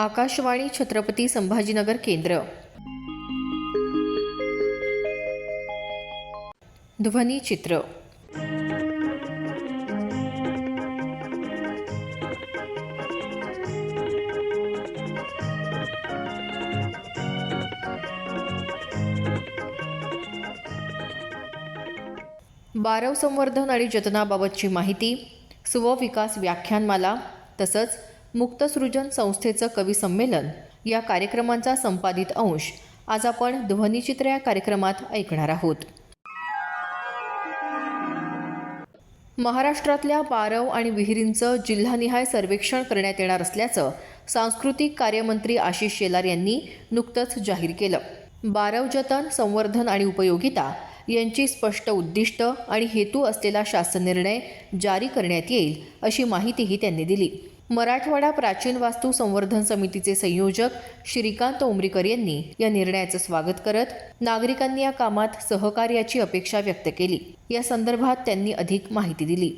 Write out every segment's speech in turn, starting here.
आकाशवाणी छत्रपती संभाजीनगर केंद्र. ध्वनी चित्र. बारव संवर्धन आणि जतनाबाबतची माहिती स्वविकास व्याख्यानमाला तसंच मुक्तसृजन संस्थेचं कविसंमेलन या कार्यक्रमांचा संपादित अंश आज आपण ध्वनिचित्र या कार्यक्रमात ऐकणार आहोत. महाराष्ट्रातल्या बारव आणि विहिरींचं जिल्हानिहाय सर्वेक्षण करण्यात येणार असल्याचं सांस्कृतिक कार्यमंत्री आशिष शेलार यांनी नुकतंच जाहीर केलं. बारव जतन संवर्धन आणि उपयोगिता यांची स्पष्ट उद्दिष्ट आणि हेतू असलेला शासन निर्णय जारी करण्यात येईल अशी माहितीही त्यांनी दिली. मराठवाडा प्राचीन वास्तू संवर्धन समितीचे संयोजक श्रीकांत उमरीकर यांनी या निर्णयाचं स्वागत करत नागरिकांनी या कामात सहकार्याची अपेक्षा व्यक्त केली. या संदर्भात त्यांनी अधिक माहिती दिली.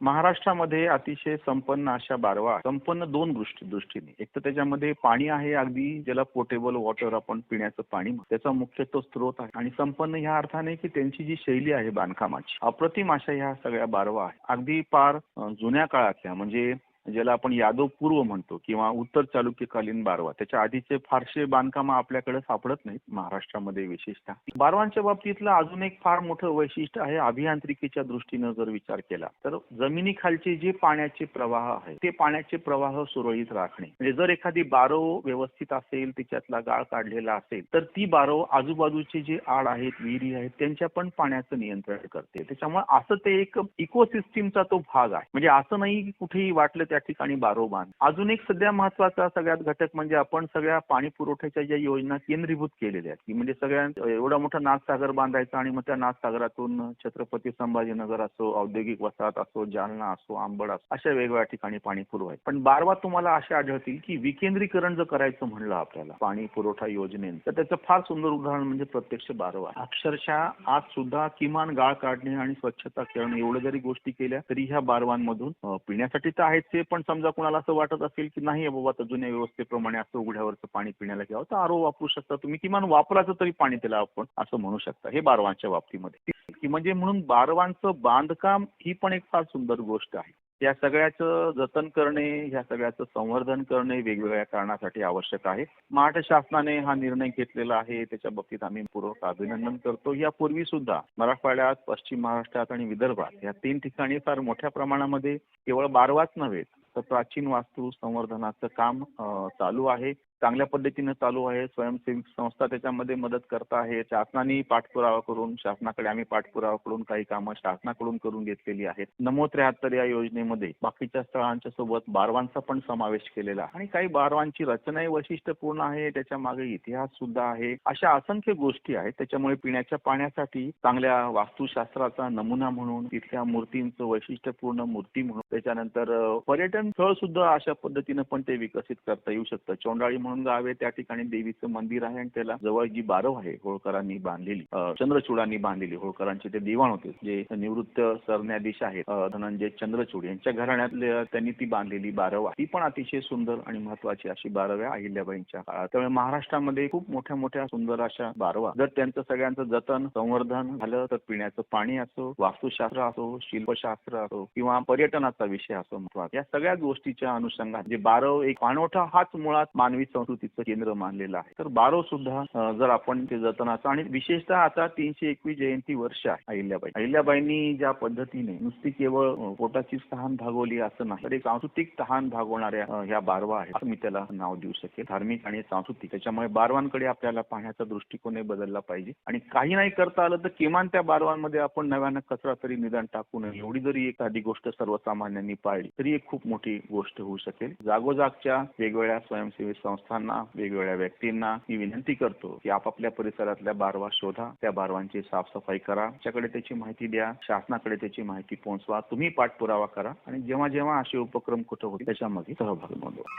महाराष्ट्रामध्ये अतिशय संपन्न अशा बारवा संपन्न दोन दृष्टी दृष्टीने. एक तर त्याच्यामध्ये पाणी आहे अगदी ज्याला पोर्टेबल वॉटर आपण पिण्याचं पाणी त्याचा मुख्य तो स्त्रोत आहे. आणि संपन्न ह्या अर्थाने की त्यांची जी शैली आहे बांधकामाची. अप्रतिम अशा ह्या सगळ्या बारवा आहे अगदी पार जुन्या काळातल्या म्हणजे ज्याला आपण यादव पूर्व म्हणतो किंवा उत्तर चालुक्यकालीन बारवा. त्याच्या आधीचे फारसे बांधकाम आपल्याकडे सापडत नाहीत महाराष्ट्रामध्ये विशेषतः. बारवांच्या बाबतीतलं अजून एक फार मोठं वैशिष्ट्य आहे अभियांत्रिकीच्या दृष्टीनं जर विचार केला तर जमिनीखालचे जे पाण्याचे प्रवाह आहे ते पाण्याचे प्रवाह सुरळीत राखणे. म्हणजे जर एखादी बारव व्यवस्थित असेल तिच्यातला गाळ काढलेला असेल तर ती बारव आजूबाजूचे जे आड आहेत विहिरी आहेत त्यांच्या पण पाण्याचं नियंत्रण करते. त्याच्यामुळे असं ते एक इकोसिस्टीमचा तो भाग आहे. म्हणजे असं नाही की कुठेही वाटलं त्या ठिकाणी बारो बांध. अजून एक सध्या महत्त्वाचा सगळ्यात घटक म्हणजे आपण सगळ्या पाणी पुरवठ्याच्या ज्या योजना केंद्रीभूत केलेल्या आहेत. की म्हणजे सगळ्या एवढा मोठा नागसागर बांधायचा आणि मग त्या नागसागरातून छत्रपती संभाजीनगर असो औद्योगिक वसाहत असो जालना असो आंबड असो अशा वेगवेगळ्या ठिकाणी पाणी पुरवायचं. पण बारवा तुम्हाला असे आढळतील की विकेंद्रीकरण जर करायचं म्हणलं आपल्याला पाणी पुरवठा योजनेनं तर त्याचं फार सुंदर उदाहरण म्हणजे प्रत्यक्ष बारवा. अक्षरशः आज सुद्धा किमान गाळ काढणे आणि स्वच्छता करणे एवढ्या जरी गोष्टी केल्या तरी ह्या बारवांमधून पिण्यासाठी तर आहेच ते पण समजा कुणाला असं वाटत असेल की नाही बाबा आता जुन्या व्यवस्थेप्रमाणे असं उघड्यावरचं पाणी पिण्याला घ्यावं तर आरो वापरू शकता तुम्ही. किमान वापराचं तरी पाणी त्याला आपण असं म्हणू शकता हे बारवांच्या बाबतीमध्ये. की म्हणजे म्हणून बारवांचं बांधकाम ही पण एक फार सुंदर गोष्ट आहे. या सगळ्याचं जतन करणे या सगळ्याचं संवर्धन करणे वेगवेगळ्या कारणासाठी आवश्यक आहे. महाराष्ट्र शासनाने हा निर्णय घेतलेला आहे त्याच्या बाबतीत आम्ही पूर्वक अभिनंदन करतो. यापूर्वी सुद्धा मराठवाड्यात पश्चिम महाराष्ट्रात आणि विदर्भात या तीन ठिकाणी फार मोठ्या प्रमाणामध्ये केवळ बारवाच नव्हे प्राचीन वास्तू संवर्धनाचं काम चालू आहे. चांगल्या पद्धतीनं चालू आहे. स्वयंसेवी संस्था त्याच्यामध्ये मदत करत आहे. शासनाने पाठपुरावा करून शासनाकडे आम्ही पाठपुरावा करून काही कामं शासनाकडून करून घेतलेली आहेत. नमो त्र्याहत्तर या योजनेमध्ये बाकीच्या स्थळांच्या सोबत बारवांचा पण समावेश केलेला आणि काही बारवांची रचनाही वैशिष्ट्यपूर्ण आहे. त्याच्यामागे इतिहास सुद्धा आहे. अशा असंख्य गोष्टी आहेत. त्याच्यामुळे पिण्याच्या पाण्यासाठी चांगल्या वास्तुशास्त्राचा नमुना म्हणून तिथल्या मूर्तींचं वैशिष्ट्यपूर्ण मूर्ती म्हणून त्याच्यानंतर पर्यटन स्थळ सुद्धा अशा पद्धतीनं पण ते विकसित करता येऊ शकतं. चोंडाळी म्हणून गाव आहे त्या ठिकाणी देवीचं मंदिर आहे आणि त्याला जवळ जी बारव आहे होळकरांनी बांधलेली चंद्रचूडांनी बांधलेली होळकरांचे ते दिवाण होते जे निवृत्त सरन्याधीश आहेत धनंजय चंद्रचूड यांच्या घराण्यातले त्यांनी ती बांधलेली बारव आहे. ती पण अतिशय सुंदर आणि महत्वाची अशी बारव आहे अहिल्याबाईंच्या काळात. त्यामुळे महाराष्ट्रामध्ये खूप मोठ्या मोठ्या सुंदर अशा बारवा. जर त्यांचं सगळ्यांचं जतन संवर्धन झालं तर पिण्याचं पाणी असो वास्तुशास्त्र असो शिल्पशास्त्र असो किंवा पर्यटनाचा विषय असो महत्त्वाचा या सगळ्या गोष्टीच्या अनुषंगात जे बारव एक पाणवठा हाच मुळात मानवी संस्कृतीचं केंद्र मानलेलं आहे. तर बारो सुद्धा जर आपण ते जतनाचं आणि विशेषतः आता तीनशे एकवीस जयंती वर्ष आहे अहिल्याबाई. अहिल्याबाईंनी ज्या पद्धतीने नुसती केवळ पोटाची तहान भागवली असं नाही तर एक सांस्कृतिक तहान भागवणाऱ्या ह्या बारवा आहेत. मी त्याला नाव देऊ शकेल धार्मिक आणि सांस्कृतिक. त्याच्यामुळे बारवांकडे आपल्याला पाहण्याचा दृष्टिकोनही बदलला पाहिजे. आणि काही नाही करता आलं तर किमान त्या बारवांमध्ये आपण नव्यानं कचरा तरी निदान टाकू नये. एवढी जरी एखादी गोष्ट सर्वसामान्यांनी पाळली तरी एक खूप मोठी गोष्ट होऊ शकेल. जागोजागच्या वेगवेगळ्या स्वयंसेवी संस्था संस्थांना वेगवेगळ्या व्यक्तींना मी विनंती करतो की आपापल्या परिसरातल्या बारवा शोधा त्या बारवांची साफसफाई करा. त्याच्याकडे त्याची माहिती द्या शासनाकडे त्याची माहिती पोहोचवा तुम्ही पाठपुरावा करा आणि जेव्हा जेव्हा असे उपक्रम कुठं होतील त्याच्यामध्ये सहभाग नोंदवा.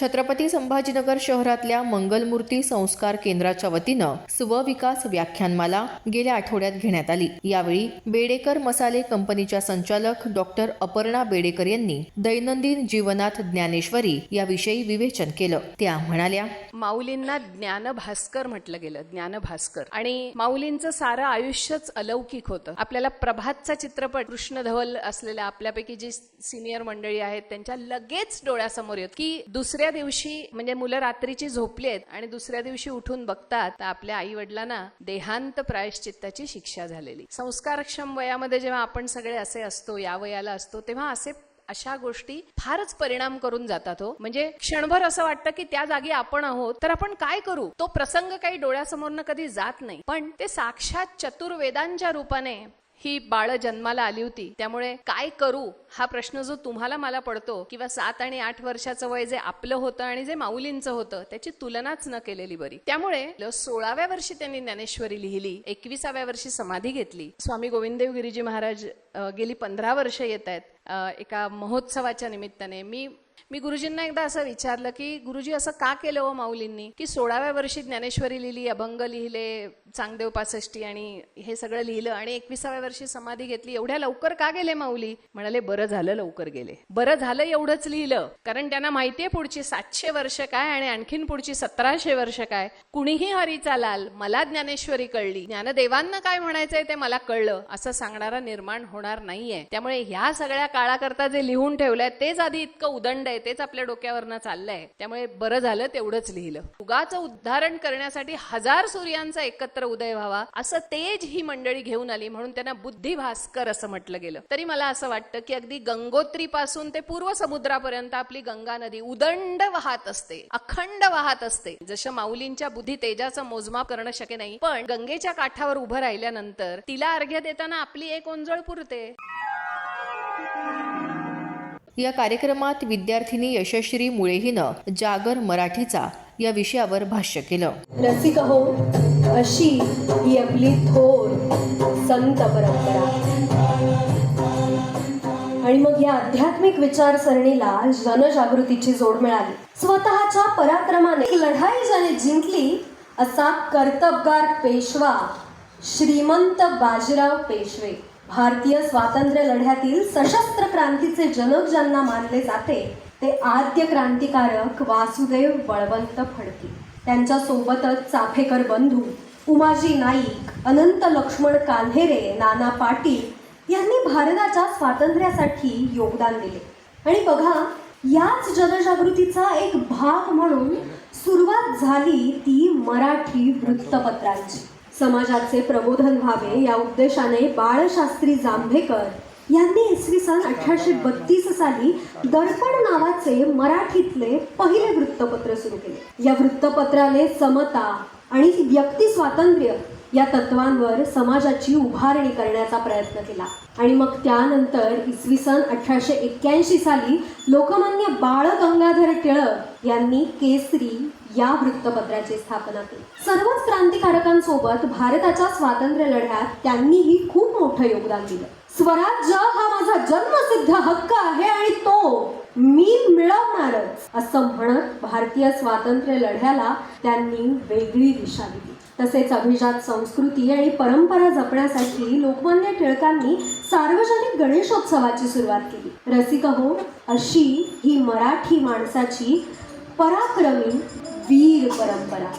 छत्रपती संभाजीनगर शहरातल्या मंगलमूर्ती संस्कार केंद्राच्या वतीनं स्वविकास व्याख्यानमाला गेल्या आठवड्यात घेण्यात आली. यावेळी बेडेकर मसाले कंपनीच्या संचालक डॉक्टर अपर्णा बेडेकर यांनी दैनंदिन जीवनात ज्ञानेश्वरी याविषयी विवेचन केलं. त्या म्हणाल्या माऊलींना ज्ञानभास्कर म्हटलं गेलं ज्ञानभास्कर. आणि माऊलींचं सारं आयुष्यच अलौकिक होतं. आपल्याला प्रभातचा चित्रपट कृष्ण धवल असलेल्या आपल्यापैकी जी सिनियर मंडळी आहेत त्यांच्या लगेच डोळ्यासमोर येत की दुसऱ्या दिवशी म्हणजे मुलं रात्रीची झोपली आहेत आणि दुसऱ्या दिवशी उठून बघतात तर आपल्या आई वडिलांना देहांत प्रायश्चित्ताची शिक्षा झालेली. संस्कारक्षम वयामध्ये जेव्हा आपण सगळे असे असतो या वयाला असतो तेव्हा असे अशा गोष्टी फारच परिणाम करून जातात हो. म्हणजे क्षणभर असं वाटतं की त्या जागी आपण आहोत तर आपण काय करू? तो प्रसंग काही डोळ्यासमोरनं कधी जात नाही. पण ते साक्षात चतुर्वेदांच्या रूपाने ही बाळ जन्माला आली होती. त्यामुळे काय करू हा प्रश्न जो तुम्हाला मला पडतो किंवा सात आणि आठ वर्षाचं वय जे आपलं होतं आणि जे माऊलींचं होतं त्याची तुलनाच न केलेली बरी. त्यामुळे ल- सोळाव्या वर्षी त्यांनी ज्ञानेश्वरी लिहिली एकविसाव्या वर्षी समाधी घेतली. स्वामी गोविंददेव गिरीजी महाराज गेली पंधरा वर्ष येत आहेत. एका महोत्सवाच्या निमित्ताने मी मी गुरुजींना एकदा असं विचारलं की गुरुजी असं का केलं हो माऊलींनी? की सोळाव्या वर्षी ज्ञानेश्वरी लिहिली अभंग लिहिले चांगदेव पासष्टी आणि हे सगळं लिहिलं आणि एकविसाव्या वर्षी समाधी घेतली एवढ्या लवकर का गेले माऊली? म्हणाले बरं झालं लवकर गेले. बरं झालं एवढंच लिहिलं कारण त्यांना माहितीये पुढची सातशे वर्ष काय आणि आणखीन पुढची सतराशे वर्ष काय. कुणीही हरीचा लाल मला ज्ञानेश्वरी कळली. ज्ञानदेवांना काय म्हणायचंय ते मला कळलं. असं सांगणारा निर्माण होणार नाहीये. त्यामुळे ह्या सगळ्या काळाकरता जे लिहून ठेवलंय तेच आधी इतकं उदंड आहे. तेच आपल्या डोक्यावरनं चाललंय. त्यामुळे बरं झालं तेवढंच लिहिलं. उगाचं उद्धारण करण्यासाठी हजार सूर्यांचा एकत्र उदय व्हावा असं तेज ही मंडळी घेऊन आली म्हणून त्यांना बुद्धी भास्कर असं म्हटलं गेलं. तरी मला असं वाटतं की अगदी गंगोत्री पासून ते पूर्व समुद्रापर्यंत आपली गंगा नदी उदंड वाहत असते अखंड वाहत असते. जसं माऊलींच्या बुद्धी तेजाचं मोजमाप करणं शक्य नाही पण गंगेच्या काठावर उभं राहिल्यानंतर तिला अर्घ्य देताना आपली एक ओंजळ पुरते. या कार्यक्रमात विद्यार्थिनी यशश्री मुळेहीनं जागर मराठीचा या विषयावर भाष्य केलं. रसिक हो अशी ही आपली थोर संत परंपरा. आणि मग या आध्यात्मिक विचारसरणीला जनजागृतीची जोड मिळाली. स्वतःच्या पराक्रमाने लढाई ज्याने जिंकली असा कर्तबगार पेशवा श्रीमंत बाजीराव पेशवे. भारतीय स्वातंत्र्य लढ्यातील सशस्त्र क्रांतीचे जनक ज्यांना मानले जाते ते आद्य क्रांतिकारक वासुदेव बळवंत फडके. त्यांच्या सोबतच चाफेकर बंधू उमाजी नाईक अनंत लक्ष्मण कान्हेरे नाना पाटील यांनी भारताच्या स्वातंत्र्यासाठी योगदान दिले. आणि बघा याच जनजागृतीचा एक भाग म्हणून सुरुवात झाली ती मराठी वृत्तपत्रांची. समाजाचे प्रबोधन व्हावे या उद्देशाने बाळशास्त्री जांभेकर यांनी इसवी सन अठराशे बत्तीस साली दर्पण नावाचे मराठीतले पहिले वृत्तपत्र सुरू केले. या वृत्तपत्राने समता आणि व्यक्ती स्वातंत्र्य या तत्वांवर समाजाची उभारणी करण्याचा प्रयत्न केला. आणि मग त्यानंतर इसवी सन अठराशे एक्क्याऐंशी साली लोकमान्य बाळ गंगाधर टिळक यांनी केसरी या वृत्तपत्राची स्थापना केली. सर्वच क्रांतिकारकांसोबत भारताच्या स्वातंत्र्य लढ्यात त्यांनीही खूप मोठं योगदान दिलं. स्वराज्य हा माझा जन्मसिद्ध हक्क आहे आणि तो मी मिळवणारच असं म्हणत भारतीय स्वातंत्र्य लढ्याला त्यांनी वेगळी दिशा दिली. तसेच अभिजात संस्कृती आणि परंपरा जपण्यासाठी लोकमान्य टिळकांनी सार्वजनिक गणेशोत्सवाची सुरुवात केली. रसिक हो अशी ही मराठी माणसाची पराक्रमी वीर परंपरा.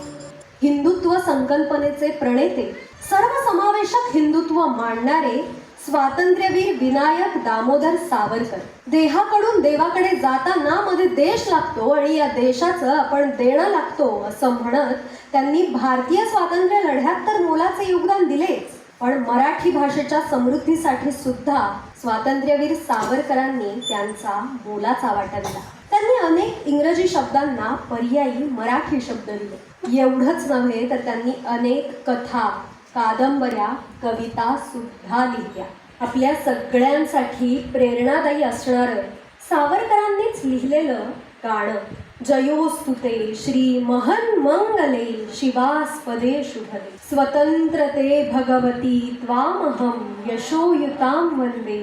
हिंदुत्व संकल्पनेचे प्रणेते सर्वसमावेशक हिंदुत्व मांडणारे स्वातंत्र्यवीर विनायक दामोदर सावरकर देहाकडून देवाकडे जाताना मध्ये देश लागतो आणि या देशाचं आपण देणं लागतो असं म्हणत त्यांनी भारतीय स्वातंत्र्य लढ्यात तर मोलाचे योगदान दिलेच. पण मराठी भाषेच्या समृद्धीसाठी सुद्धा स्वातंत्र्यवीर सावरकरांनी त्यांचा मोलाचा वाटा दिला. त्यांनी अनेक इंग्रजी शब्दांना पर्यायी मराठी शब्द दिले. एवढंच नव्हे तर त्यांनी अनेक कथा कादंबऱ्या कविता सुद्धा लिहिल्या. आपल्या सगळ्यांसाठी प्रेरणादायी असणारं सावरकरांनीच लिहिलेलं गाणं. जयोस्तुते श्री महन मंगले शिवास्पदे शुभदे. स्वतंत्रते भगवती त्वामहं यशोयुतां वंदे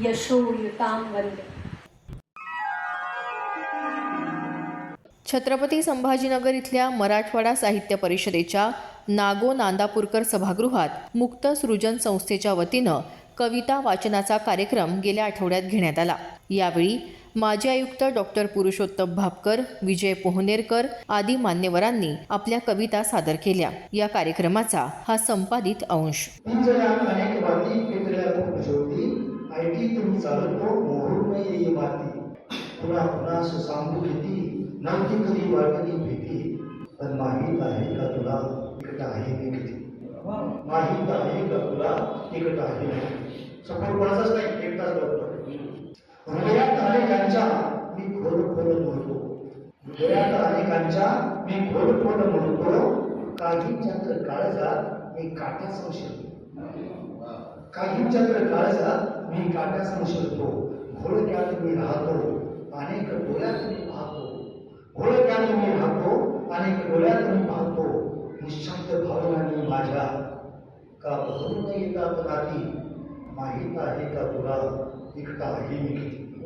यशोयुतां वंदे छत्रपती संभाजीनगर इथल्या मराठवाडा साहित्य परिषदेच्या नागो नांदापूरकर सभागृहात मुक्त सृजन संस्थेच्या वतीनं कविता वाचनाचा कार्यक्रम गेल्या आठवड्यात घेण्यात आला. यावेळी माजी आयुक्त डॉक्टर पुरुषोत्तम भापकर विजय पोहनेरकर आदी मान्यवरांनी आपल्या कविता सादर केल्या. या कार्यक्रमाचा हा संपादित अंश. पुन्हा पुन्हा कधी वाटली पण माहीत आहे का तुला? आहे मी किती माहीत आहे का तुला? इकट आहे मी सपोर्ट कोणाचाच नाही एकटाच बरोबर हृदयात अनेकांच्या मी खोल खोल म्हणतो. हृदयात अनेकांच्या मी खोल खोल म्हणतो. काहींच्या तर काळजात मी काटा संशयतो काहींच्या तर काळजात मी काटा संशयतो घोळक्यात मी राहतो अनेक डोळ्यात मी पाहतो. घोळक्यात मी राहतो अनेक डोळ्यात मी पाहतो. निश्चित भावनांनी माझ्या का भरून येतात राती. माहीत आहे का तुला? एकटा आहे मी किती?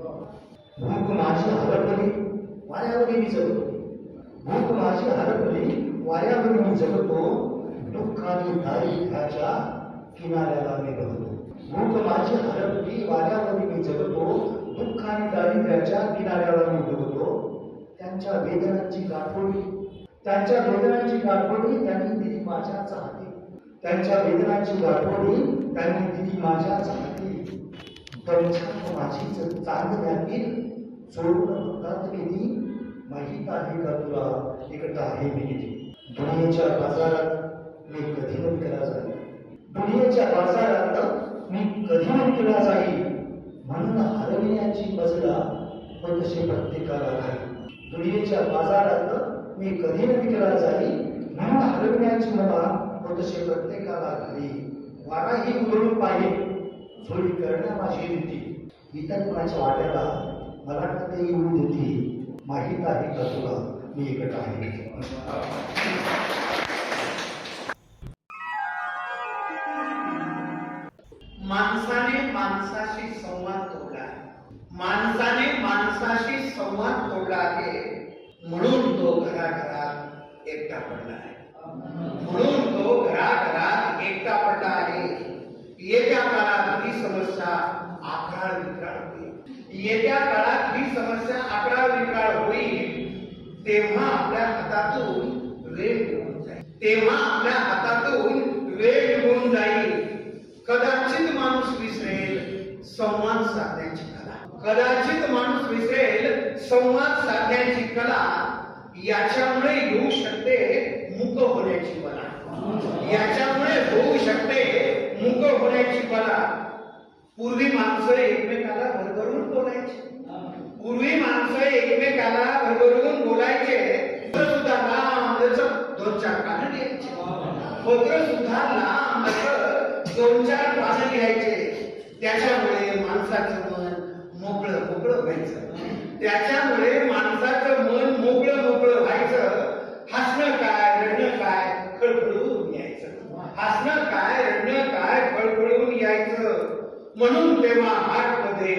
भूक माझी हरपली वाऱ्यावरी मी जगतो. भूक माझी हरपली वाऱ्यावरी मी जगतो. दुःखाने दारिद्र्याच्या किनाऱ्याला मी बघतो. भूक माझी हरपली वाऱ्यावरी मी जगतो. दुःखाने दारिद्र्याच्या किनाऱ्याला मी बघतो. त्यांच्या वेदनांची गाठोडी त्यांच्या वेदनांची गाठवणी त्यांनी दिली माझ्याच हाती त्यांच्या वेदनांची गाठवणी त्यांनी दिली माझ्याच हाती पंचांत माझीच त्यांनी सोडून होतात मी माहीत आहे का तुला? एकटा आहे मी किती दुनियेच्या बाजारात मी कधी पण केला जाईल. दुनियेच्या बाजारात मी कधी पण केला जाईल. म्हणून हरविण्याची मजला तसे प्रत्येकाला नाही दुनियेच्या बाजारात मी कधी विकला जाई म्हणून हरविण्याची मला तसे प्रत्येकाला घाली. वारा ही उधळून पाहिजे. चोरी करणं माझी रीती. इतर कोणाच्या वाट्याला मला कधी येऊ देते माहीत आहे का तुला? मी एकट आहे. एकटा पडला आहे म्हणून तो घराघरात एकटा पडला आहे. येत्या काळात ही समस्या आकराळ विक्राळ होईल. येत्या काळात ही समस्या आकराळ विक्राळ होईल, तेव्हा आपल्या हातातून वेळ निघून जाईल. तेव्हा आपल्या हातातून वेळ निघून जाईल. कदाचित माणूस विसरेल संवाद साधण्याची कला. कदाचित माणूस विसरेल संवाद साधण्याची कला. याच्यामुळे येऊ शकते मुक होण्याची कला याच्यामुळे होऊ शकते मुक होण्याची कला पूर्वी माणसं एकमेकाला भरभरून बोलायची. पूर्वी माणसं एकमेकाला भरभरून बोलायचे. पत्र सुद्धा लांब दोन चार पानं लिहायचे. पत्र सुद्धा लांब दोन चार पानं लिहायचे. त्याच्यामुळे माणसाचं मन मोकळं मोकळं व्हायचं. त्याच्यामुळे माणसाचं मन मोकळं मोकळं व्हायचं. हसणं काय रडणं काय खळखळून यायचं. हसणं काय रडणं काय खळखळून यायचं. म्हणून तेव्हा हार्टमध्ये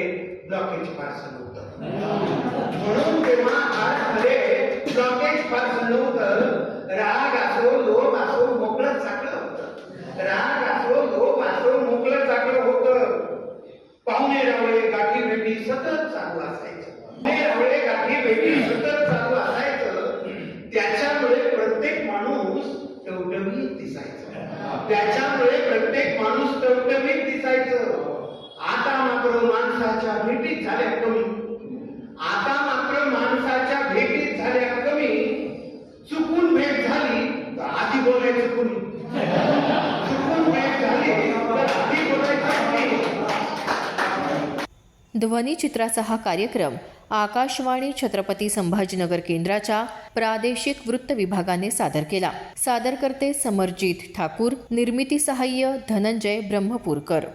ब्लॉकेज फारसं नव्हतं. म्हणून तेव्हा हार्टमध्ये ब्लॉकेज फारसं नव्हतं. राग असो लोभ असो मोकळं चाकलं होतं. राग असो लोभ असो मोकळं चाकलं होतं. पाहुणे रावळे गाठी भेटी सतत चालू असायचं सतत चालू असायचं. त्याच्यामुळे प्रत्येक माणूस टवटवीत दिसायचं. त्याच्यामुळे प्रत्येक माणूस टवटवीत दिसायचं. आता मात्र माणसाच्या भेटीत झाल्या कमी. आता ध्वनिचित्राचा हा कार्यक्रम आकाशवाणी छत्रपती संभाजीनगर केंद्राच्या प्रादेशिक वृत्त विभागाने सादर केला. सादरकर्ते समरजित ठाकूर निर्मिती सहाय्य धनंजय ब्रह्मपूरकर.